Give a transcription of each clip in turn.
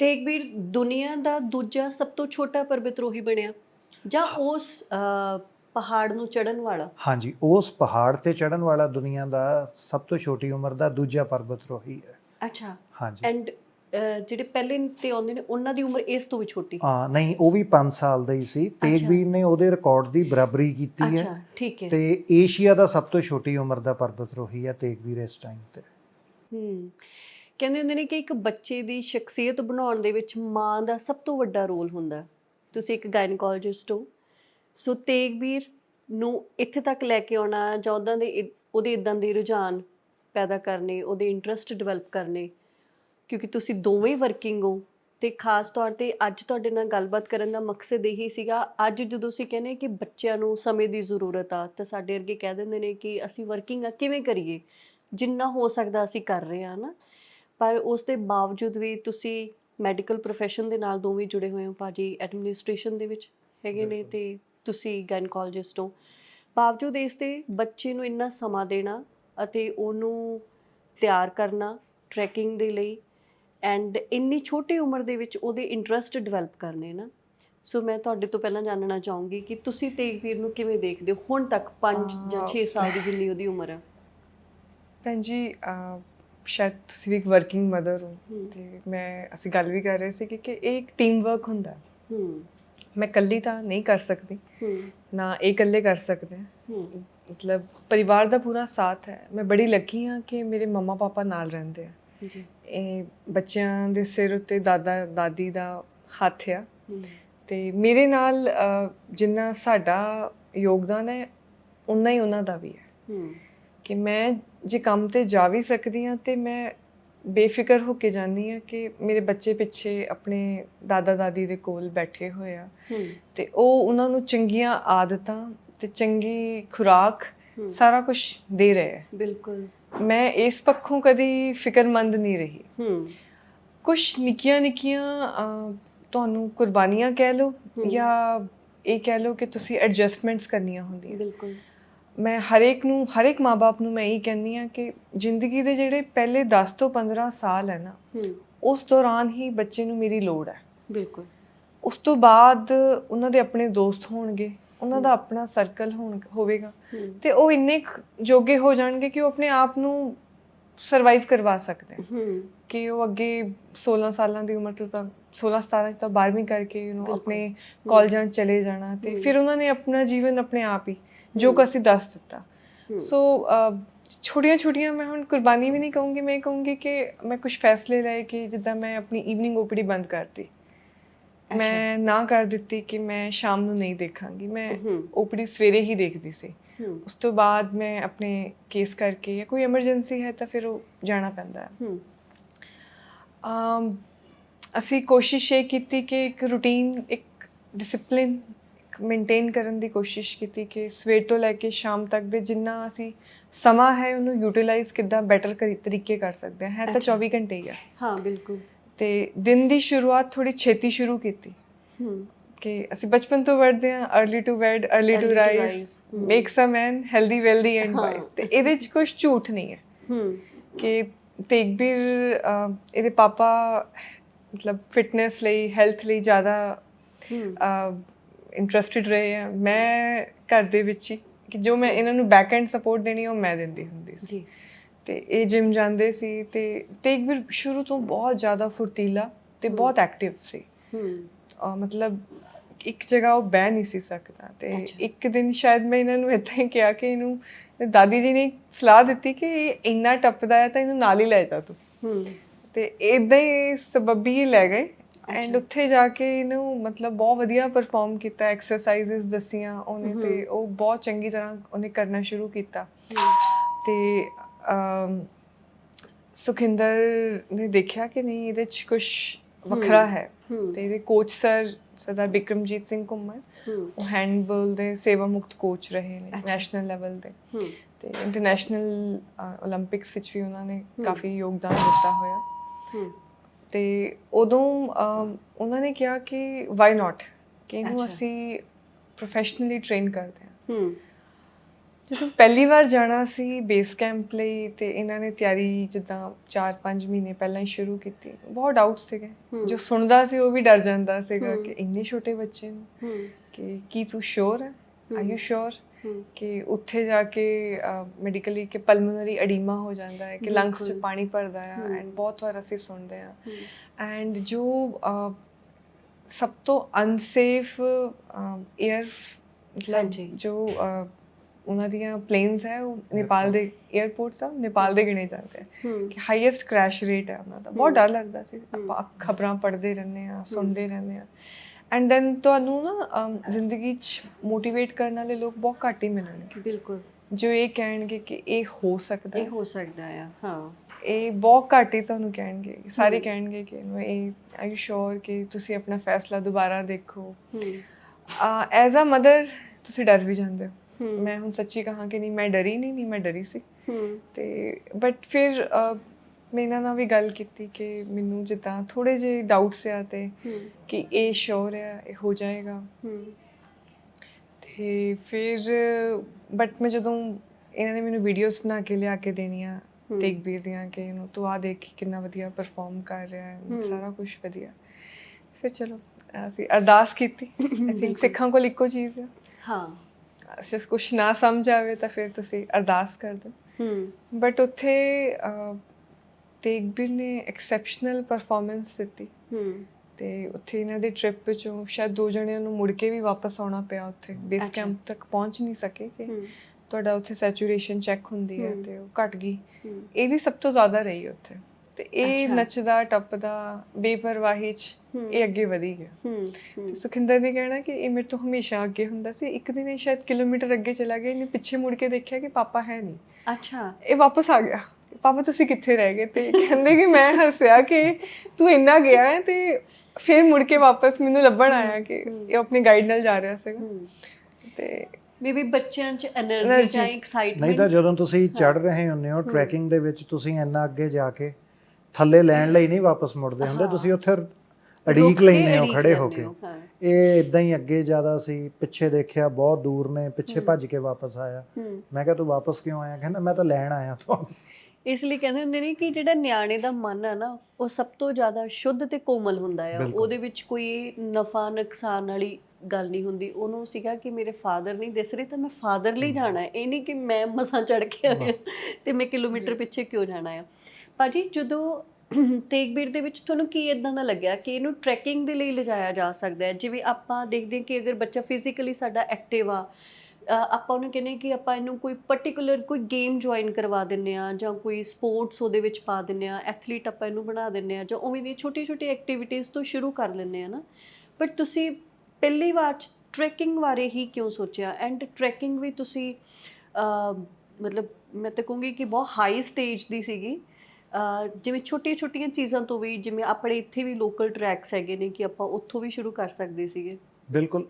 ਤੇਗਵੀਰ ਦੁਨੀਆ ਦਾ ਦੂਜਾ ਸਭ ਤੋਂ ਛੋਟਾ ਪਰਬਤਰੋਹੀ ਬਣਿਆ। ਜਾਂ ਉਸ ਪਹਾੜ ਨੂੰ ਚੜਨ ਵਾਲਾ। ਹਾਂਜੀ ਉਸ ਪਹਾੜ ਤੇ ਚੜਨ ਵਾਲਾ ਦੁਨੀਆ ਦਾ ਸਭ ਤੋਂ ਛੋਟੀ ਉਮਰ ਦਾ ਦੂਜਾ ਪਰਬਤਰੋਹੀ ਹੈ। ਅੱਛਾ। ਹਾਂਜੀ। ਐਂਡ ਜਿਹੜੇ ਪਹਿਲੇ ਤੇ ਆਉਂਦੇ ਨੇ ਉਹਨਾਂ ਦੀ ਉਮਰ ਇਸ ਤੋਂ ਵੀ ਛੋਟੀ। ਹਾਂ ਨਹੀਂ ਉਹ ਵੀ 5 ਸਾਲ ਦਾ ਹੀ ਸੀ। ਤੇਗਵੀਰ ਨੇ ਉਹਦੇ ਰਿਕਾਰਡ ਦੀ ਬਰਾਬਰੀ ਕੀਤੀ ਹੈ। ਅੱਛਾ ਠੀਕ ਹੈ। ਤੇ ਏਸ਼ੀਆ ਦਾ ਸਭ ਤੋਂ ਛੋਟੀ ਉਮਰ ਦਾ ਪਰਬਤਰੋਹੀ ਹੈ ਤੇਗਵੀਰ ਇਸ ਟਾਈਮ ਤੇ। ਹੂੰ। ਕਹਿੰਦੇ ਹੁੰਦੇ ਨੇ ਕਿ ਇੱਕ ਬੱਚੇ ਦੀ ਸ਼ਖਸੀਅਤ ਬਣਾਉਣ ਦੇ ਵਿੱਚ ਮਾਂ ਦਾ ਸਭ ਤੋਂ ਵੱਡਾ ਰੋਲ ਹੁੰਦਾ ਤੁਸੀਂ ਇੱਕ ਗਾਇਨਕੋਲੋਜਿਸਟ ਹੋ, ਸੋ ਤੇਗਵੀਰ ਨੂੰ ਇੱਥੇ ਤੱਕ ਲੈ ਕੇ ਆਉਣਾ ਜਾਂ ਉਹਦਾਂ ਦੇ ਇ- ਉਹਦੇ ਇਦਾਂ ਦੇ ਰੁਝਾਨ ਪੈਦਾ ਕਰਨੇ, ਉਹਦੇ ਇੰਟਰਸਟ ਡਿਵੈਲਪ ਕਰਨੇ, ਕਿਉਂਕਿ ਤੁਸੀਂ ਦੋਵੇਂ ਵਰਕਿੰਗ ਹੋ ਤੇ ਖਾਸ ਤੌਰ ਤੇ ਅੱਜ ਤੁਹਾਡੇ ਨਾਲ ਗੱਲਬਾਤ ਕਰਨ ਦਾ ਮਕਸਦ ਇਹੀ ਸੀਗਾ, ਅੱਜ ਜਦੋਂ ਅਸੀਂ ਕਹਿੰਦੇ ਕਿ ਬੱਚਿਆਂ ਨੂੰ ਸਮੇਂ ਦੀ ਜ਼ਰੂਰਤ ਆ, ਤਾਂ ਸਾਡੇ ਵਰਗੇ ਕਹਿ ਦਿੰਦੇ ਨੇ ਕਿ ਅਸੀਂ ਵਰਕਿੰਗ ਆ ਕਿਵੇਂ ਕਰੀਏ? ਜਿੰਨਾ ਹੋ ਸਕਦਾ ਅਸੀਂ ਕਰ ਰਹੇ ਹਾਂ ਨਾ ਪਰ ਉਸ ਦੇ ਬਾਵਜੂਦ ਵੀ ਤੁਸੀਂ ਮੈਡੀਕਲ profession ਦੇ ਨਾਲ ਦੋਵੇਂ ਜੁੜੇ ਹੋਏ ਹੋ ਭਾਜੀ ਐਡਮਿਨਿਸਟ੍ਰੇਸ਼ਨ ਦੇ ਵਿੱਚ ਹੈਗੇ ਨੇ। ਤੇ ਤੁਸੀਂ ਗਾਇਨਕੋਲੋਜਿਸਟ ਹੋ। ਬਾਵਜੂਦ ਇਸ ਤੇ ਬੱਚੇ ਨੂੰ ਇੰਨਾ ਸਮਾਂ ਦੇਣਾ ਅਤੇ ਉਹਨੂੰ ਤਿਆਰ ਕਰਨਾ ਟਰੈਕਿੰਗ ਦੇ ਲਈ ਐਂਡ ਇੰਨੀ ਛੋਟੀ ਉਮਰ ਦੇ ਵਿੱਚ ਉਹਦੇ ਇੰਟਰਸਟ ਡਿਵੈਲਪ ਕਰਨੇ ਨਾ। ਸੋ ਮੈਂ ਤੁਹਾਡੇ ਤੋਂ ਪਹਿਲਾਂ ਜਾਣਨਾ ਚਾਹੂੰਗੀ ਕਿ ਤੁਸੀਂ ਤੇਗਵੀਰ ਨੂੰ ਕਿਵੇਂ ਦੇਖਦੇ ਹੋ? ਹੁਣ ਤੱਕ 5 ਜਾਂ ਅਹ 6 ਸਾਲ ਦੀ ਜਿੰਨੀ ਉਹਦੀ ਉਮਰ ਹੈ ਭੈਣ ਜੀ ਸ਼ਾਇਦ ਤੁਸੀਂ ਵੀ ਇੱਕ ਵਰਕਿੰਗ ਮਦਰ ਹੋ ਤੇ ਮੈਂ ਅਸੀਂ ਗੱਲ ਵੀ ਕਰ ਰਹੇ ਸੀ ਕਿ ਕਿ ਇਹ ਇੱਕ ਟੀਮ ਵਰਕ ਹੁੰਦਾ ਮੈਂ ਇਕੱਲੀ ਤਾਂ ਨਹੀਂ ਕਰ ਸਕਦੀ। ਹੂੰ। ਨਾ ਇਹ ਇਕੱਲੇ ਕਰ ਸਕਦੇ ਮਤਲਬ ਪਰਿਵਾਰ ਦਾ ਪੂਰਾ ਸਾਥ ਹੈ। ਮੈਂ ਬੜੀ ਲੱਕੀ ਹਾਂ ਕਿ ਮੇਰੇ ਮੰਮਾ ਪਾਪਾ ਨਾਲ ਰਹਿੰਦੇ ਆ। ਜੀ। ਇਹ ਬੱਚਿਆਂ ਦੇ ਸਿਰ ਉੱਤੇ ਦਾਦਾ ਦਾਦੀ ਦਾ ਹੱਥ ਆ। ਤੇ ਮੇਰੇ ਨਾਲ ਜਿੰਨਾ ਸਾਡਾ ਯੋਗਦਾਨ ਹੈ ਉਨਾ ਹੀ ਉਹਨਾਂ ਦਾ ਵੀ ਹੈ। ਹੂੰ। ਕਿ ਮੈਂ ਜੇ ਕੰਮ ਤੇ ਜਾ ਵੀ ਸਕਦੀ ਹਾਂ ਤੇ ਮੈਂ ਬੇਫਿਕਰ ਹੋ ਕੇ ਜਾਂਦੀ ਹਾਂ ਕਿ ਮੇਰੇ ਬੱਚੇ ਪਿੱਛੇ ਆਪਣੇ ਦਾਦਾ ਦਾਦੀ ਦੇ ਕੋਲ ਬੈਠੇ ਹੋਏ ਆ। ਤੇ ਉਹ ਉਹਨਾਂ ਨੂੰ ਚੰਗੀਆਂ ਆਦਤਾਂ ਤੇ ਚੰਗੀ ਖੁਰਾਕ ਸਾਰਾ ਕੁਝ ਦੇ ਰਹੇ ਹੈ ਬਿਲਕੁਲ। ਮੈਂ ਇਸ ਪੱਖੋਂ ਕਦੀ ਫਿਕਰਮੰਦ ਨਹੀਂ ਰਹੀ। ਹੂੰ। ਕੁਝ ਨਿੱਕੀਆਂ ਨਿੱਕੀਆਂ ਤੁਹਾਨੂੰ ਕੁਰਬਾਨੀਆਂ ਕਹਿ ਲਓ। ਜਾਂ ਇਹ ਕਹਿ ਲਓ ਕਿ ਤੁਸੀਂ ਐਡਜਸਟਮੈਂਟਸ ਕਰਨੀਆਂ ਹੁੰਦੀਆਂ। ਬਿਲਕੁਲ। ਮੈਂ ਹਰੇਕ ਨੂੰ ਹਰੇਕ ਮਾਪੇ ਨੂੰ ਮੈਂ ਇਹ ਕਹਿੰਦੀ ਆ ਕਿ ਜ਼ਿੰਦਗੀ ਦੇ ਜਿਹੜੇ ਪਹਿਲੇ 10 ਤੋਂ 15 ਸਾਲ ਹੈ ਨਾ ਉਸ ਦੌਰਾਨ ਹੀ ਬੱਚੇ ਨੂੰ ਮੇਰੀ ਲੋੜ ਹੈ। ਬਿਲਕੁਲ। ਉਸ ਤੋਂ ਬਾਅਦ ਉਹਨਾਂ ਦੇ ਆਪਣੇ ਦੋਸਤ ਹੋਣਗੇ ਉਹਨਾਂ ਦਾ ਆਪਣਾ ਸਰਕਲ ਹੋਣ ਹੋਵੇਗਾ ਤੇ ਉਹ ਇੰਨੇ ਜੋਗੇ ਹੋ ਜਾਣਗੇ ਕਿ ਉਹ ਆਪਣੇ ਆਪ ਨੂੰ ਸਰਵਾਈਵ ਕਰਵਾ ਸਕਦੇ ਹੈ ਹੂੰ। ਕਿ ਉਹ ਅੱਗੇ 16 ਸਾਲਾਂ ਦੀ ਉਮਰ ਤੋਂ ਤਾਂ 16 17 ਤੋਂ 12ਵੀਂ ਕਰਕੇ ਯੂ نو। ਆਪਣੇ ਕਾਲਜਾਂ ਚਲੇ ਜਾਣਾ ਤੇ। ਫਿਰ ਉਹਨਾਂ ਨੇ ਆਪਣਾ ਜੀਵਨ ਆਪਣੇ ਆਪ ਹੀ ਜੋ ਹੂੰ। ਕਿ ਅਸੀਂ ਦੱਸ ਦਿੱਤਾ ਹੂੰ। ਸੋ ਛੋਟੀਆਂ ਛੋਟੀਆਂ ਮੈਂ ਹੁਣ ਕੁਰਬਾਨੀ ਵੀ ਨਹੀਂ ਕਹੂੰਗੀ ਮੈਂ ਕਹੂੰਗੀ ਕਿ ਮੈਂ ਕੁਝ ਫੈਸਲੇ ਲਏ ਕਿ ਜਿੱਦਾਂ ਮੈਂ ਆਪਣੀ ਈਵਨਿੰਗ ਓਪੀਡੀ ਬੰਦ ਕਰਤੀ ਅੱਛਾ। ਮੈਂ ਨਾ ਕਰ ਦਿੱਤੀ ਕਿ ਮੈਂ ਸ਼ਾਮ ਨੂੰ ਨਹੀਂ ਦੇਖਾਂਗੀ ਮੈਂ ਹੂੰ ਓਪੀਡੀ ਸਵੇਰੇ ਹੀ ਦੇਖਦੀ ਸੀ ਹੂੰ ਉਸ ਤੋਂ ਬਾਅਦ ਮੈਂ ਆਪਣੇ ਕੇਸ ਕਰਕੇ ਜਾਂ ਕੋਈ ਐਮਰਜੈਂਸੀ ਹੈ ਤਾਂ ਫਿਰ ਉਹ ਜਾਣਾ ਪੈਂਦਾ ਹੈ ਹੂੰ ਅਮ ਅਸੀਂ ਕੋਸ਼ਿਸ਼ ਇਹ ਕੀਤੀ ਕਿ ਇੱਕ ਰੂਟੀਨ ਇੱਕ ਡਿਸਪਲਿਨ ਮੇਨਟੇਨ ਕਰਨ ਦੀ ਕੋਸ਼ਿਸ਼ ਕੀਤੀ ਕਿ ਸਵੇਰ ਤੋਂ ਲੈ ਕੇ ਸ਼ਾਮ ਤੱਕ ਦੇ ਜਿੰਨਾ ਅਸੀਂ ਸਮਾਂ ਹੈ ਉਹਨੂੰ ਯੂਟਿਲਾਈਜ਼ ਕਿੱਦਾਂ ਬੈਟਰ ਤਰੀਕੇ ਕਰ ਸਕਦੇ ਹਾਂ। ਹੈ ਤਾਂ 24 ਘੰਟੇ ਹੀ ਆ। ਹਾਂ ਬਿਲਕੁਲ। ਤੇ ਦਿਨ ਦੀ ਸ਼ੁਰੂਆਤ ਥੋੜੀ ਛੇਤੀ ਸ਼ੁਰੂ ਕੀਤੀ। ਹੂੰ। ਕਿ ਅਸੀਂ ਬਚਪਨ ਤੋਂ ਵੜਦੇ ਆ early to bed early to rise makes a man healthy wealthy and wise ਤੇ ਇਹਦੇ ਚ ਕੁਝ ਝੂਠ ਨਹੀਂ ਹੈ। ਹੂੰ। ਕਿ ਤੇਗਬੀਰ ਇਹਦੇ ਪਾਪਾ ਮਤਲਬ ਫਿਟਨੈਸ ਲਈ ਹੈਲਥ ਲਈ ਜ਼ਿਆਦਾ ਇੰਟਰਸਟਿਡ ਰਹੇ ਆ। ਮੈਂ ਘਰ ਦੇ ਵਿੱਚ ਹੀ ਕਿ ਜੋ ਮੈਂ ਇਹਨਾਂ ਨੂੰ ਬੈਕ ਐਂਡ ਸਪੋਰਟ ਦੇਣੀ ਉਹ ਮੈਂ ਦਿੰਦੀ ਹੁੰਦੀ ਸੀ। ਜੀ। ਤੇ ਇਹ ਜਿਮ ਜਾਂਦੇ ਸੀ ਤੇ ਤੇਗਬੀਰ ਸ਼ੁਰੂ ਤੋਂ ਬਹੁਤ ਜ਼ਿਆਦਾ ਫੁਰਤੀਲਾ ਤੇ। ਬਹੁਤ ਐਕਟਿਵ ਸੀ। ਹੂੰ। ਮਤਲਬ ਇੱਕ ਜਗ੍ਹਾ ਉਹ ਬਹਿ ਨਹੀਂ ਸੀ ਸਕਦਾ ਤੇ। ਇੱਕ ਦਿਨ ਸ਼ਾਇਦ ਮੈਂ ਇਹਨਾਂ ਨੂੰ ਇੱਦਾਂ ਹੀ ਕਿਹਾ ਕਿ ਇਹਨੂੰ ਦਾਦੀ ਜੀ ਨੇ ਸਲਾਹ ਦਿੱਤੀ ਕਿ ਇਹ ਇੰਨਾ ਟੱਪਦਾ ਹੈ ਤਾਂ ਇਹਨੂੰ ਨਾਲ ਹੀ ਲੈ ਜਾ ਤੂੰ। ਹੂੰ। ਤੇ ਇਦਾਂ ਹੀ ਸਬੱਬੀ ਹੀ ਲੈ ਗਏ। ਐਂਡ ਉੱਥੇ ਜਾ ਕੇ ਇਹਨੂੰ ਮਤਲਬ ਬਹੁਤ ਵਧੀਆ ਪਰਫਾਰਮ ਕੀਤਾ ਐਕਸਰਸਾਈਜ਼ਸ ਦਸੀਆਂ ਉਹਨੇ ਤੇ ਉਹ ਬਹੁਤ ਚੰਗੀ ਤਰ੍ਹਾਂ ਉਹਨੇ ਕਰਨਾ ਸ਼ੁਰੂ ਕੀਤਾ। ਤੇ ਸੁਖਿੰਦਰ ਨੇ ਦੇਖਿਆ ਕਿ ਨਹੀਂ ਇਹਦੇ ਚ ਕੁਝ ਵੱਖਰਾ ਹੈ। ਤੇ ਇਹਦੇ ਕੋਚ ਸਰ ਸਰਦਾਰ ਬਿਕਰਮਜੀਤ ਸਿੰਘ ਕੁਮਾਰ ਉਹ ਹੈਂਡਬਾਲ ਦੇ ਸੇਵਾ ਮੁਕਤ ਕੋਚ ਰਹੇ ਨੇ ਨੈਸ਼ਨਲ ਲੈਵਲ ਦੇ। ਤੇ ਇੰਟਰਨੈਸ਼ਨਲ 올림픽ਸ ਵਿੱਚ ਵੀ ਉਹਨਾਂ ਨੇ ਕਾਫੀ ਯੋਗਦਾਨ ਦਿੱਤਾ ਹੋਇਆ। ਤੇ ਉਦੋਂ ਉਹਨਾਂ ਨੇ ਕਿਹਾ ਕਿ ਵਾਈ ਨਾਟ ਕਿ ਇਹਨੂੰ। ਅਸੀਂ ਪ੍ਰੋਫੈਸ਼ਨਲੀ ਟ੍ਰੇਨ ਕਰਦੇ ਹਾਂ ਹੂੰ ਜਦੋਂ ਪਹਿਲੀ ਵਾਰ ਜਾਣਾ ਸੀ ਬੇਸ ਕੈਂਪ ਲਈ ਤੇ ਇਹਨਾਂ ਨੇ ਤਿਆਰੀ ਜਿੱਦਾਂ 4-5 ਮਹੀਨੇ ਪਹਿਲਾਂ ਹੀ ਸ਼ੁਰੂ ਕੀਤੀ ਬਹੁਤ ਡਾਊਟ ਸੀਗੇ। ਜੋ ਸੁਣਦਾ ਸੀ ਉਹ ਵੀ ਡਰ ਜਾਂਦਾ ਸੀਗਾ। ਕਿ ਇੰਨੇ ਛੋਟੇ ਬੱਚੇ ਨੂੰ ਹੂੰ ਕਿ ਕੀ ਤੂੰ ਸ਼ੋਰ ਹੈ ਆਰ। ਯੂ ਸ਼ੋਰ ਕਿ ਉੱਥੇ ਜਾ ਕੇ ਮੈਡੀਕਲੀ ਕਿ ਪਲਮੋਨਰੀ ਅਡੀਮਾ ਹੋ ਜਾਂਦਾ ਹੈ ਕਿ ਲੰਗਸ 'ਚ ਬਿਲਕੁਲ। ਪਾਣੀ ਭਰਦਾ ਹੈ ਹੂੰ। ਐਂਡ ਬਹੁਤ ਵਾਰ ਅਸੀਂ ਸੁਣਦੇ ਹਾਂ ਹੂੰ ਐਂਡ ਜੋ ਅਹ, ਸਭ ਤੋਂ ਅਨਸੇਫ 에ਅਰ ਮਤਲਬ ਹਾਂਜੀ। ਜੋ ਅਹ, ਉਹਨਾਂ ਦੀਆਂ ਪਲੇਨਸ ਹੈ ਉਹ ਨੇਪਾਲ ਦੇ 에ਅਰਪੋਰਟਸ ਆ ਨੇਪਾਲ ਦੇ ਗਿਣੇ ਜਾਂਦੇ ਆ ਹੂੰ ਕਿ ਹਾਈਐਸਟ ਕ੍ਰੈਸ਼ ਰੇਟ ਹੈ ਉਹਨਾਂ ਦਾ ਬਹੁਤ ਹੂੰ। ਡਰ ਲੱਗਦਾ ਸੀ ਹੂੰ। ਆਪਾਂ ਖਬਰਾਂ ਪੜ੍ਹਦੇ ਰਹਿੰਦੇ ਆ ਸੁਣਦੇ ਰਹਿੰਦੇ ਆ ਐਂਡ ਦੈਨ ਤੁਹਾਨੂੰ ਨਾ ਜ਼ਿੰਦਗੀ 'ਚ ਮੋਟੀਵੇਟ ਕਰਨ ਵਾਲੇ ਲੋਕ ਬਹੁਤ ਘੱਟ ਹੀ ਮਿਲਣਗੇ। ਬਿਲਕੁਲ। ਜੋ ਇਹ ਕਹਿਣਗੇ ਕਿ ਇਹ ਹੋ ਸਕਦਾ ਇਹ ਹੈ। ਹੋ ਸਕਦਾ ਆ ਹਾਂ। ਇਹ ਬਹੁਤ ਘੱਟ ਹੀ ਤੁਹਾਨੂੰ ਕਹਿਣਗੇ। ਸਾਰੇ। ਕਹਿਣਗੇ ਕਿ ਨੂੰ ਇਹ ਆਰ ਯੂ ਸ਼ੋਰ ਕਿ ਤੁਸੀਂ ਆਪਣਾ ਫੈਸਲਾ ਦੁਬਾਰਾ ਦੇਖੋ? ਹੂੰ। ਐਜ਼ ਅ ਮਦਰ ਤੁਸੀਂ ਡਰ ਵੀ ਜਾਂਦੇ ਹੋ। ਹੂੰ। ਮੈਂ ਹੁਣ ਸੱਚੀ ਕਹਾਂ ਕਿ ਨਹੀਂ ਮੈਂ ਡਰੀ ਨਹੀਂ ਨਹੀਂ ਮੈਂ ਡਰੀ ਸੀ। ਹੂੰ। ਤੇ ਬਟ ਫਿਰ ਅਹ, ਮੈਂ ਇਹਨਾਂ ਨਾਲ ਵੀ ਗੱਲ ਕੀਤੀ ਕਿ ਮੈਨੂੰ ਜਿੱਦਾਂ ਥੋੜੇ ਜਿਹੇ ਡਾਊਟਸ ਆ ਤੇ ਕਿ ਇਹ ਸ਼ੋਰ ਹੈ ਇਹ ਹੋ ਜਾਏਗਾ। ਤੇ ਫਿਰ ਬਟ ਮੈਂ ਜਦੋਂ ਇਹਨਾਂ ਨੇ ਮੈਨੂੰ ਵੀਡੀਓਜ਼ ਬਣਾ ਕੇ ਲਿਆ ਕੇ ਦੇਣੀਆਂ ਹੂੰ। ਤੇਗਬੀਰ ਦੀਆਂ ਕਿ ਇਹਨੂੰ ਤੂੰ ਆ ਦੇਖ ਕਿੰਨਾ ਵਧੀਆ ਪਰਫਾਰਮ ਕਰ ਰਿਹਾ ਹੈ। ਸਾਰਾ ਕੁਝ ਵਧੀਆ। ਫਿਰ ਚਲੋ ਅਸੀਂ ਅਰਦਾਸ ਕੀਤੀ। ਆਈ। ਥਿੰਕ ਸਿੱਖਾਂ ਕੋਲ ਇੱਕੋ ਚੀਜ਼ ਹੈ। ਹਾਂ ਸਿਰਫ ਕੁਝ ਨਾ ਸਮਝ ਆਵੇ ਤਾਂ ਫਿਰ ਤੁਸੀਂ ਅਰਦਾਸ ਕਰ ਦਿਓ। ਹੂੰ। ਬਟ ਉੱਥੇ ਤੇਗਬੀਰ ਨੇ ਐਕਸੈਪਸ਼ਨਲ ਪਰਫਾਰਮੈਂਸ ਦਿੱਤੀ। ਹੂੰ। ਤੇ ਉੱਥੇ ਇਹਨਾਂ ਦੇ ਟ੍ਰਿਪ ਵਿੱਚੋਂ ਸ਼ਾਇਦ ਦੋ ਜਣਿਆਂ ਨੂੰ ਮੁੜ ਕੇ ਵੀ ਵਾਪਸ ਆਉਣਾ ਪਿਆ ਉੱਥੇ। ਬੇਸ। ਕੈਂਪ ਤੱਕ ਪਹੁੰਚ ਨਹੀਂ ਸਕੇ ਕਿ ਤੁਹਾਡਾ ਉੱਥੇ ਸੈਚੂਰੇਸ਼ਨ ਚੈੱਕ ਹੁੰਦੀ ਹੈ। ਤੇ ਉਹ ਘਟ ਗਈ। ਇਹਦੀ ਸਭ ਤੋਂ ਜ਼ਿਆਦਾ ਰਹੀ ਉੱਥੇ। ਤੇ ਇਹ। ਨੱਚਦਾ ਟੱਪਦਾ ਬੇਪਰਵਾਹੀ ਚ ਇਹ ਅੱਗੇ ਵਧੀ ਗਿਆ। ਸੁਖਿੰਦਰ ਨੇ ਕਹਿਣਾ ਕਿ ਇਹ ਮੇਰੇ ਤੋਂ ਹਮੇਸ਼ਾ ਅੱਗੇ ਹੁੰਦਾ ਸੀ। ਇੱਕ ਦਿਨ ਇਹ ਸ਼ਾਇਦ ਕਿਲੋਮੀਟਰ ਅੱਗੇ ਚਲਾ ਗਿਆ। ਇਹਨੇ ਪਿੱਛੇ ਮੁੜ ਕੇ ਦੇਖਿਆ ਕਿ ਪਾਪਾ ਹੈ ਨਹੀਂ। ਅੱਛਾ। ਇਹ ਵਾਪਸ ਆ ਗਿਆ। ਪਾਪਾ ਤੁਸੀਂ ਕਿੱਥੇ ਰਹਿ ਗਏ? ਤੇ ਕਹਿੰਦੇ ਕਿ ਮੈਂ ਹੱਸਿਆ ਕਿ ਤੂੰ ਇੰਨਾ ਗਿਆ ਹੈ ਤੇ ਫਿਰ ਮੁੜ ਕੇ ਵਾਪਸ ਮੈਨੂੰ ਲੱਭਣ ਆਇਆ ਕਿ ਇਹ ਆਪਣੀ ਗਾਈਡ ਨਾਲ ਜਾ ਰਿਹਾ ਸੀਗਾ। ਤੇ ਮੇਬੀ ਬੱਚਿਆਂ 'ਚ એનર્ਜੀ ਜਾਂ ਐਕਸਾਈਟਮੈਂਟ ਨਹੀਂ ਤਾਂ ਜਦੋਂ ਤੁਸੀਂ ਚੜ ਰਹੇ ਹੁੰਦੇ ਹੋ ਟ੍ਰੈਕਿੰਗ ਦੇ ਵਿੱਚ ਤੁਸੀਂ ਇੰਨਾ ਅੱਗੇ ਜਾ ਕੇ ਥੱਲੇ ਲੈਣ ਲਈ ਨਹੀਂ ਵਾਪਸ ਮੁੜਦੇ ਹੁੰਦੇ ਤੁਸੀਂ ਉੱਥੇ ਅੜੀਕ ਲੈਂਦੇ ਹੋ ਖੜੇ ਹੋ ਕੇ। ਇਹ ਇਦਾਂ ਹੀ ਅੱਗੇ ਜਾਦਾ ਸੀ ਪਿੱਛੇ ਦੇਖਿਆ ਬਹੁਤ ਦੂਰ ਨੇ ਪਿੱਛੇ ਭੱਜ ਕੇ ਵਾਪਸ ਆਇਆ। ਮੈਂ ਕਿਹਾ ਤੂੰ ਵਾਪਸ ਕਿਉਂ ਆਇਆ? ਕਹਿੰਦਾ ਮੈਂ ਤਾਂ ਲੈਣ ਆਇਆ ਤੂੰ। ਇਸ ਲਈ ਕਹਿੰਦੇ ਹੁੰਦੇ ਨੇ ਕਿ ਜਿਹੜਾ ਨਿਆਣੇ ਦਾ ਮਨ ਆ ਨਾ ਉਹ ਸਭ ਤੋਂ ਜ਼ਿਆਦਾ ਸ਼ੁੱਧ ਤੇ ਕੋਮਲ ਹੁੰਦਾ ਆ। ਬਿਲਕੁਲ। ਉਹਦੇ ਵਿੱਚ ਕੋਈ ਨਫਾ ਨੁਕਸਾਨ ਵਾਲੀ ਗੱਲ ਨਹੀਂ ਹੁੰਦੀ। ਉਹਨੂੰ ਸੀਗਾ ਕਿ ਮੇਰੇ ਫਾਦਰ ਨਹੀਂ ਦਿਸ ਰਹੇ ਤਾਂ ਮੈਂ ਫਾਦਰ ਲਈ ਜਾਣਾ ਹੈ। ਇਹ ਨਹੀਂ ਕਿ ਮੈਂ ਮਸਾਂ ਚੜ ਕੇ ਆਇਆ ਤੇ ਮੈਂ ਕਿਲੋਮੀਟਰ ਪਿੱਛੇ ਕਿਉਂ ਜਾਣਾ ਆ। ਭਾਜੀ ਜਦੋਂ ਤੇਗਬੀਰ ਦੇ ਵਿੱਚ ਤੁਹਾਨੂੰ ਕੀ ਇਦਾਂ ਦਾ ਲੱਗਿਆ ਕਿ ਇਹਨੂੰ ਟਰੈਕਿੰਗ ਦੇ ਲਈ ਲਿਜਾਇਆ ਜਾ ਸਕਦਾ ਹੈ? ਜਿਵੇਂ ਆਪਾਂ ਦੇਖਦੇ ਹਾਂ ਕਿ ਅਗਰ ਬੱਚਾ ਫਿਜ਼ੀਕਲੀ ਸਾਡਾ ਐਕਟਿਵ ਆ ਆਪਾਂ ਉਹਨੂੰ ਕਹਿੰਦੇ ਕਿ ਆਪਾਂ ਇਹਨੂੰ ਕੋਈ ਪਾਰਟਿਕੂਲਰ ਕੋਈ ਗੇਮ ਜੁਆਇਨ ਕਰਵਾ ਦਿੰਨੇ ਆ ਜਾਂ ਕੋਈ ਸਪੋਰਟਸ ਉਹਦੇ ਵਿੱਚ ਪਾ ਦਿੰਨੇ ਆ ਐਥਲੀਟ ਆਪਾਂ ਇਹਨੂੰ ਬਣਾ ਦਿੰਨੇ ਆ ਜਾਂ ਉਵੇਂ ਦੀ ਛੋਟੀ ਛੋਟੀ ਐਕਟੀਵਿਟੀਜ਼ ਤੋਂ ਸ਼ੁਰੂ ਕਰ ਲੈਂਦੇ ਆ ਨਾ। ਬਟ ਤੁਸੀਂ ਪਹਿਲੀ ਵਾਰ ਚ ਟਰੈਕਿੰਗ ਬਾਰੇ ਹੀ ਕਿਉਂ ਸੋਚਿਆ? ਐਂਡ ਟਰੈਕਿੰਗ ਵੀ ਤੁਸੀਂ ਮਤਲਬ ਮੈਂ ਤਾਂ ਕਹੂੰਗੀ ਕਿ ਬਹੁਤ ਹਾਈ ਸਟੇਜ ਦੀ ਸੀਗੀ। ਜਿਵੇਂ ਛੋਟੀਆਂ ਛੋਟੀਆਂ ਚੀਜ਼ਾਂ ਤੋਂ ਵੀ ਜਿਵੇਂ ਆਪਣੇ ਇੱਥੇ ਵੀ ਲੋਕਲ ਟਰੈਕਸ ਹੈਗੇ ਨੇ ਕਿ ਆਪਾਂ ਉੱਥੋਂ ਵੀ ਸ਼ੁਰੂ ਕਰ ਸਕਦੇ ਸੀਗੇ। ਬਿਲਕੁਲ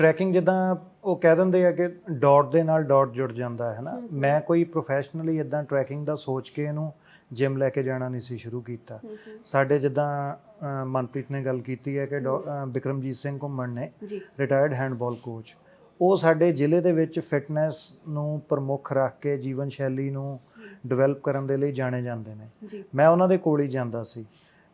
ਟਰੈਕਿੰਗ ਜਿੱਦਾਂ ਉਹ ਕਹਿ ਦਿੰਦੇ ਆ ਕਿ ਡਾਟ ਦੇ ਨਾਲ ਡਾਟ ਜੁੜ ਜਾਂਦਾ ਹੈ ਨਾ। ਮੈਂ ਕੋਈ ਪ੍ਰੋਫੈਸ਼ਨਲੀ ਇਦਾਂ ਟਰੈਕਿੰਗ ਦਾ ਸੋਚ ਕੇ ਇਹਨੂੰ ਜਿਮ ਲੈ ਕੇ ਜਾਣਾ ਨਹੀਂ ਸੀ ਸ਼ੁਰੂ ਕੀਤਾ। ਸਾਡੇ ਜਿੱਦਾਂ ਮਨਪ੍ਰੀਤ ਨੇ ਗੱਲ ਕੀਤੀ ਹੈ ਕਿ ਬਿਕਰਮਜੀਤ ਸਿੰਘ ਘੁੰਮਣ ਨੇ ਰਿਟਾਇਰਡ ਹੈਂਡਬਾਲ ਕੋਚ ਉਹ ਸਾਡੇ ਜ਼ਿਲ੍ਹੇ ਦੇ ਵਿੱਚ ਫਿਟਨੈਸ ਨੂੰ ਪ੍ਰਮੁੱਖ ਰੱਖ ਕੇ ਜੀਵਨ ਸ਼ੈਲੀ ਨੂੰ ਡਿਵੈਲਪ ਕਰਨ ਦੇ ਲਈ ਜਾਣੇ ਜਾਂਦੇ ਨੇ। ਮੈਂ ਉਹਨਾਂ ਦੇ ਕੋਲ ਹੀ ਜਾਂਦਾ ਸੀ।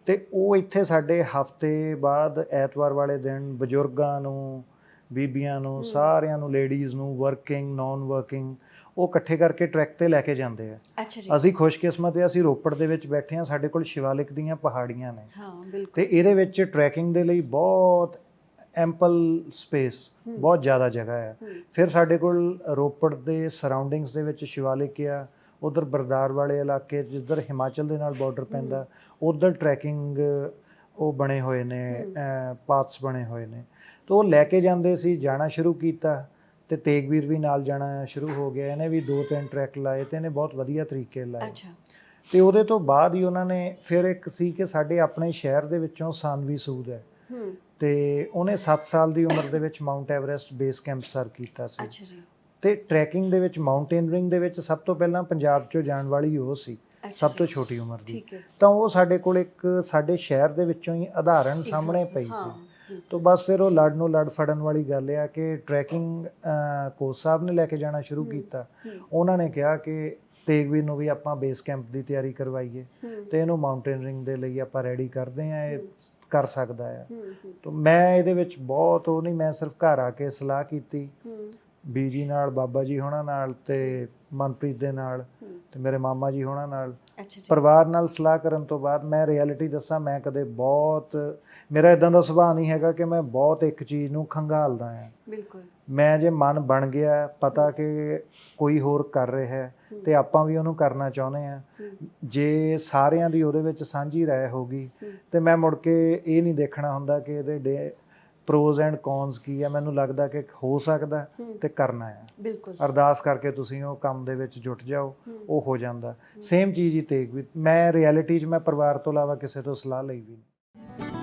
ਤੇ ਉਹ ਇੱਥੇ ਸਾਡੇ ਹਫ਼ਤੇ ਬਾਅਦ ਐਤਵਾਰ ਵਾਲੇ ਦਿਨ ਬਜ਼ੁਰਗਾਂ ਨੂੰ ਬੀਬੀਆਂ ਨੂੰ। ਸਾਰਿਆਂ ਨੂੰ ਲੇਡੀਜ਼ ਨੂੰ ਵਰਕਿੰਗ ਨਾਨ ਵਰਕਿੰਗ ਉਹ ਇਕੱਠੇ ਕਰਕੇ ਟਰੈਕ ਤੇ ਲੈ ਕੇ ਜਾਂਦੇ ਆ। ਅੱਛਾ ਜੀ। ਅਸੀਂ ਖੁਸ਼ਕਿਸਮਤ ਹਾਂ ਅਸੀਂ ਰੋਪੜ ਦੇ ਵਿੱਚ ਬੈਠੇ ਹਾਂ ਸਾਡੇ ਕੋਲ ਸ਼ਿਵਾਲਿਕ ਦੀਆਂ ਪਹਾੜੀਆਂ ਨੇ। ਹਾਂ ਬਿਲਕੁਲ। ਤੇ ਇਹਦੇ ਵਿੱਚ ਟਰੈਕਿੰਗ ਦੇ ਲਈ ਬਹੁਤ ਐਂਪਲ ਸਪੇਸ ਬਹੁਤ ਜ਼ਿਆਦਾ ਜਗ੍ਹਾ ਹੈ। ਹਮ, ਫਿਰ ਸਾਡੇ ਕੋਲ ਰੋਪੜ ਦੇ ਸਰਾਊਂਡਿੰਗਸ ਦੇ ਵਿੱਚ ਸ਼ਿਵਾਲਿਕ ਆ ਉਧਰ ਬਰਦਾਰ ਵਾਲੇ ਇਲਾਕੇ ਜਿੱਧਰ ਹਿਮਾਚਲ ਦੇ ਨਾਲ ਬਾਰਡਰ ਪੈਂਦਾ ਉਧਰ ਟਰੈਕਿੰਗ ਉਹ ਬਣੇ ਹੋਏ ਨੇ। ਪਾਥਸ ਬਣੇ ਹੋਏ ਨੇ। ਤਾਂ ਉਹ ਲੈ ਕੇ ਜਾਂਦੇ ਸੀ ਜਾਣਾ ਸ਼ੁਰੂ ਕੀਤਾ ਤੇ ਤੇਗਵੀਰ ਵੀ ਨਾਲ ਜਾਣਾ ਸ਼ੁਰੂ ਹੋ ਗਿਆ। ਇਹਨੇ ਵੀ ਦੋ ਤਿੰਨ ਟਰੈਕ ਲਾਏ ਤੇ ਇਹਨੇ ਬਹੁਤ ਵਧੀਆ ਤਰੀਕੇ ਲਾਏ। ਅੱਛਾ। ਤੇ ਉਹਦੇ ਤੋਂ ਬਾਅਦ ਹੀ ਉਹਨਾਂ ਨੇ ਫਿਰ ਇੱਕ ਸੀ ਕਿ ਸਾਡੇ ਆਪਣੇ ਸ਼ਹਿਰ ਦੇ ਵਿੱਚੋਂ ਸਾਨਵੀ ਸੂਦ ਹੈ। ਤੇ ਉਹਨੇ 7 ਸਾਲ ਦੀ ਉਮਰ ਦੇ ਵਿੱਚ ਮਾਊਂਟ ਐਵਰੈਸਟ ਬੇਸ ਕੈਂਪ ਸਰ ਕੀਤਾ ਸੀ। ਅੱਛਾ ਜੀ। ਤੇ ਟਰੈਕਿੰਗ ਦੇ ਵਿੱਚ ਮਾਊਂਟੇਨਰਿੰਗ ਦੇ ਵਿੱਚ ਸਭ ਤੋਂ ਪਹਿਲਾਂ ਪੰਜਾਬ ਚੋਂ ਜਾਣ ਵਾਲੀ ਉਹ ਸੀ ਸਭ ਤੋਂ ਛੋਟੀ ਉਮਰ ਦੀ। ਤਾਂ ਉਹ ਸਾਡੇ ਕੋਲ ਇੱਕ ਸਾਡੇ ਸ਼ਹਿਰ ਦੇ ਵਿੱਚੋਂ ਹੀ ਉਦਾਹਰਣ ਸਾਹਮਣੇ ਪਈ ਸੀ। ਤੋਂ ਬਸ ਫਿਰ ਉਹ ਲੜ ਨੂੰ ਲੜ ਫੜਨ ਵਾਲੀ ਗੱਲ ਆ ਕਿ ਟਰੈਕਿੰਗ ਕੋਚ ਸਾਹਿਬ ਨੇ ਲੈ ਕੇ ਜਾਣਾ ਸ਼ੁਰੂ। ਕੀਤਾ। ਉਹਨਾਂ ਨੇ ਕਿਹਾ ਕਿ ਤੇਗਵੀਰ ਨੂੰ ਵੀ ਆਪਾਂ ਬੇਸ ਕੈਂਪ ਦੀ ਤਿਆਰੀ ਕਰਵਾਈਏ। ਤੇ ਇਹਨੂੰ ਮਾਊਂਟੇਨਰਿੰਗ ਦੇ ਲਈ ਆਪਾਂ ਰੈਡੀ ਕਰਦੇ ਆ ਇਹ। ਕਰ ਸਕਦਾ ਆ। ਤੋਂ ਮੈਂ ਇਹਦੇ ਵਿੱਚ ਬਹੁਤ ਉਹ ਨਹੀਂ ਮੈਂ ਸਿਰਫ ਘਰ ਆ ਕੇ ਸਲਾਹ ਕੀਤੀ। ਬੀਜੀ ਨਾਲ ਬਾਬਾ ਜੀ ਹੋਣਾ ਨਾਲ ਤੇ ਮਨਪ੍ਰੀਤ ਦੇ ਨਾਲ। ਤੇ ਮੇਰੇ ਮਾਮਾ ਜੀ ਹੋਣਾ ਨਾਲ ਅੱਛਾ ਜੀ। ਪਰਿਵਾਰ ਨਾਲ ਸਲਾਹ ਕਰਨ ਤੋਂ ਬਾਅਦ ਮੈਂ ਰਿਐਲਿਟੀ ਦੱਸਾਂ ਮੈਂ ਕਦੇ ਬਹੁਤ ਮੇਰਾ ਇਦਾਂ ਦਾ ਸੁਭਾਅ ਨਹੀਂ ਹੈਗਾ ਕਿ ਮੈਂ ਬਹੁਤ ਇੱਕ ਚੀਜ਼ ਨੂੰ ਖੰਗਾਲਦਾ ਆ ਬਿਲਕੁਲ। ਮੈਂ ਜੇ ਮਨ ਬਣ ਗਿਆ ਪਤਾ ਕਿ ਕੋਈ ਹੋਰ ਕਰ ਰਿਹਾ ਹੈ ਹੂੰ, ਤੇ ਆਪਾਂ ਵੀ ਉਹਨੂੰ ਕਰਨਾ ਚਾਹੁੰਦੇ ਆ ਹੂੰ, ਜੇ ਸਾਰਿਆਂ ਦੀ ਉਹਦੇ ਵਿੱਚ ਸਾਂਝੀ ਰਾਏ ਹੋਗੀ ਹੂੰ। ਤੇ ਮੈਂ ਮੁੜ ਕੇ ਇਹ ਨਹੀਂ ਦੇਖਣਾ ਹੁੰਦਾ ਕਿ ਇਹਦੇ ਪ੍ਰੋਜ਼ ਐਂਡ ਕੌਨਸ ਕੀ ਆ? ਮੈਨੂੰ ਲੱਗਦਾ ਕਿ ਹੋ ਸਕਦਾ ਹੂੰ, ਤੇ ਕਰਨਾ ਆ। ਬਿਲਕੁਲ। ਅਰਦਾਸ ਕਰਕੇ ਤੁਸੀਂ ਉਹ ਕੰਮ ਦੇ ਵਿੱਚ ਜੁਟ ਜਾਓ ਹੂੰ, ਉਹ ਹੋ ਜਾਂਦਾ। ਸੇਮ ਚੀਜ਼ ਹੀ ਤੇਗ ਵੀ ਮੈਂ ਰਿਐਲਿਟੀ 'ਚ ਮੈਂ ਪਰਿਵਾਰ ਤੋਂ ਇਲਾਵਾ ਕਿਸੇ ਤੋਂ ਸਲਾਹ ਲਈ ਵੀ ਨਹੀਂ